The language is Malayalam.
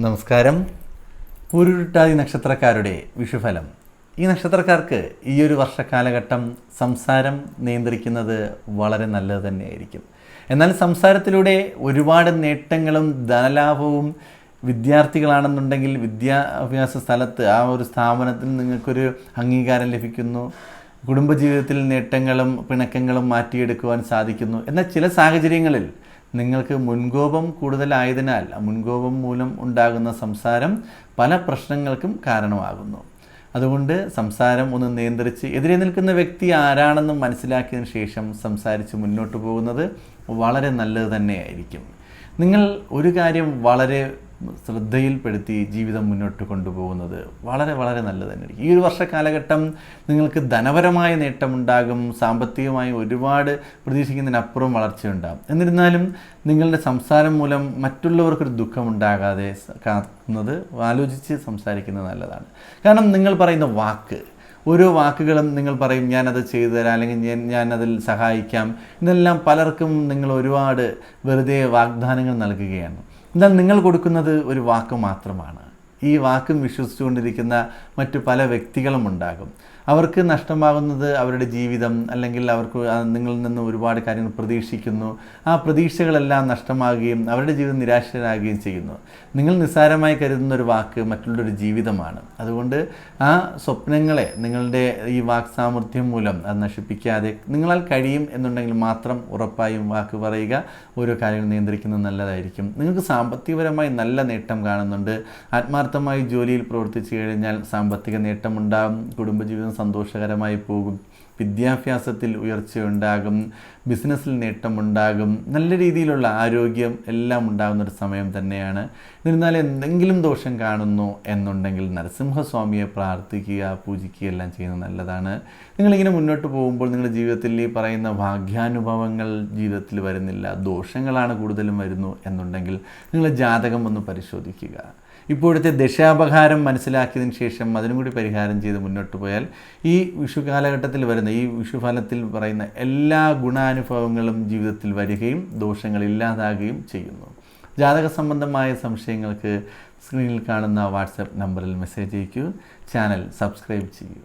നമസ്കാരം. പൂരുരുട്ടാതി നക്ഷത്രക്കാരുടെ വിഷുഫലം. ഈ നക്ഷത്രക്കാർക്ക് ഈ ഒരു വർഷക്കാലഘട്ടം സംസാരം നിയന്ത്രിക്കുന്നത് വളരെ നല്ലത് തന്നെയായിരിക്കും. എന്നാൽ സംസാരത്തിലൂടെ ഒരുപാട് നേട്ടങ്ങളും ധനലാഭവും വിദ്യാർത്ഥികളാണെന്നുണ്ടെങ്കിൽ വിദ്യാഭ്യാസ സ്ഥലത്ത് ആ ഒരു സ്ഥാപനത്തിൽ നിങ്ങൾക്കൊരു അംഗീകാരം ലഭിക്കുന്നു. കുടുംബജീവിതത്തിൽ നേട്ടങ്ങളും പിണക്കങ്ങളും മാറ്റിയെടുക്കുവാൻ സാധിക്കുന്നു. എന്നാൽ ചില സാഹചര്യങ്ങളിൽ നിങ്ങൾക്ക് മുൻകോപം കൂടുതലായതിനാൽ മുൻകോപം മൂലം ഉണ്ടാകുന്ന സംസാരം പല പ്രശ്നങ്ങൾക്കും കാരണമാകുന്നു. അതുകൊണ്ട് സംസാരം ഒന്ന് നിയന്ത്രിച്ച് എതിരെ നിൽക്കുന്ന വ്യക്തി ആരാണെന്ന് മനസ്സിലാക്കിയതിന് ശേഷം സംസാരിച്ച് മുന്നോട്ട് പോകുന്നത് വളരെ നല്ലത് തന്നെയായിരിക്കും. നിങ്ങൾ ഒരു കാര്യം വളരെ ശ്രദ്ധയിൽപ്പെടുത്തി ജീവിതം മുന്നോട്ട് കൊണ്ടുപോകുന്നത് വളരെ വളരെ നല്ലത് തന്നെയായിരിക്കും. ഈ ഒരു വർഷ കാലഘട്ടം നിങ്ങൾക്ക് ധനപരമായ നേട്ടമുണ്ടാകും സാമ്പത്തികമായി ഒരുപാട് പ്രതീക്ഷിക്കുന്നതിനപ്പുറം വളർച്ചയുണ്ടാകും. എന്നിരുന്നാലും നിങ്ങളുടെ സംസാരം മൂലം മറ്റുള്ളവർക്കൊരു ദുഃഖമുണ്ടാകാതെ കാക്കുന്നത് ആലോചിച്ച് സംസാരിക്കുന്നത് നല്ലതാണ്. കാരണം നിങ്ങൾ പറയുന്ന വാക്ക് ഓരോ വാക്കുകളും നിങ്ങൾ പറയും ഞാനത് ചെയ്തു തരാം അല്ലെങ്കിൽ ഞാൻ ഞാനതിൽ സഹായിക്കാം ഇതെല്ലാം പലർക്കും നിങ്ങൾ ഒരുപാട് വെറുതെ വാഗ്ദാനങ്ങൾ നൽകുകയാണ്. എന്നാൽ നിങ്ങൾ കൊടുക്കുന്നത് ഒരു വാക്ക് മാത്രമാണ്. ഈ വാക്കും വിശ്വസിച്ചുകൊണ്ടിരിക്കുന്ന മറ്റു പല വ്യക്തികളും ഉണ്ടാകും. അവർക്ക് നഷ്ടമാകുന്നത് അവരുടെ ജീവിതം അല്ലെങ്കിൽ അവർക്ക് നിങ്ങളിൽ നിന്ന് ഒരുപാട് കാര്യങ്ങൾ പ്രതീക്ഷിക്കുന്നു. ആ പ്രതീക്ഷകളെല്ലാം നഷ്ടമാകുകയും അവരുടെ ജീവിതം നിരാശരാകുകയും ചെയ്യുന്നു. നിങ്ങൾ നിസ്സാരമായി കരുതുന്ന ഒരു വാക്ക് മറ്റുള്ളൊരു ജീവിതമാണ്. അതുകൊണ്ട് ആ സ്വപ്നങ്ങളെ നിങ്ങളുടെ ഈ വാക് സാമർഥ്യം മൂലം അത് നശിപ്പിക്കാതെ നിങ്ങളാൽ കഴിയും എന്നുണ്ടെങ്കിൽ മാത്രം ഉറപ്പായും വാക്ക് പറയുക. ഓരോ കാര്യങ്ങൾ നിയന്ത്രിക്കുന്നത് നല്ലതായിരിക്കും. നിങ്ങൾക്ക് സാമ്പത്തികപരമായി നല്ല നേട്ടം കാണുന്നുണ്ട്. ആത്മാർത്ഥമായി ജോലിയിൽ പ്രവർത്തിച്ചു കഴിഞ്ഞാൽ സാമ്പത്തിക നേട്ടമുണ്ടാകും കുടുംബജീവിതം സന്തോഷകരമായി പോകും വിദ്യാഭ്യാസത്തിൽ ഉയർച്ചയുണ്ടാകും ബിസിനസ്സിൽ നേട്ടമുണ്ടാകും നല്ല രീതിയിലുള്ള ആരോഗ്യം എല്ലാം ഉണ്ടാകുന്ന ഒരു സമയം തന്നെയാണ്. എന്നിരുന്നാൽ എന്തെങ്കിലും ദോഷം കാണുന്നു എന്നുണ്ടെങ്കിൽ നരസിംഹസ്വാമിയെ പ്രാർത്ഥിക്കുക പൂജിക്കുക എല്ലാം ചെയ്യുന്നത് നല്ലതാണ്. നിങ്ങളിങ്ങനെ മുന്നോട്ട് പോകുമ്പോൾ നിങ്ങളുടെ ജീവിതത്തിൽ ഈ പറയുന്ന ഭാഗ്യാനുഭവങ്ങൾ ജീവിതത്തിൽ വരുന്നില്ല ദോഷങ്ങളാണ് കൂടുതലും വരുന്നു എന്നുണ്ടെങ്കിൽ നിങ്ങളുടെ ജാതകം ഒന്ന് പരിശോധിക്കുക. ഇപ്പോഴത്തെ ദശാപഹാരം മനസ്സിലാക്കിയതിന് ശേഷം അതിനും കൂടി പരിഹാരം ചെയ്ത് മുന്നോട്ട് പോയാൽ ഈ വിഷു കാലഘട്ടത്തിൽ വരുന്ന ഈ വിഷുഫലത്തിൽ പറയുന്ന എല്ലാ ഗുണാനുഭവങ്ങളും ജീവിതത്തിൽ വരികയും ദോഷങ്ങൾ ഇല്ലാതാകുകയും ചെയ്യുന്നു. ജാതക സംബന്ധമായ സംശയങ്ങൾക്ക് സ്ക്രീനിൽ കാണുന്ന വാട്സപ്പ് നമ്പറിൽ മെസ്സേജ് അയയ്ക്കൂ ചാനൽ സബ്സ്ക്രൈബ് ചെയ്യൂ.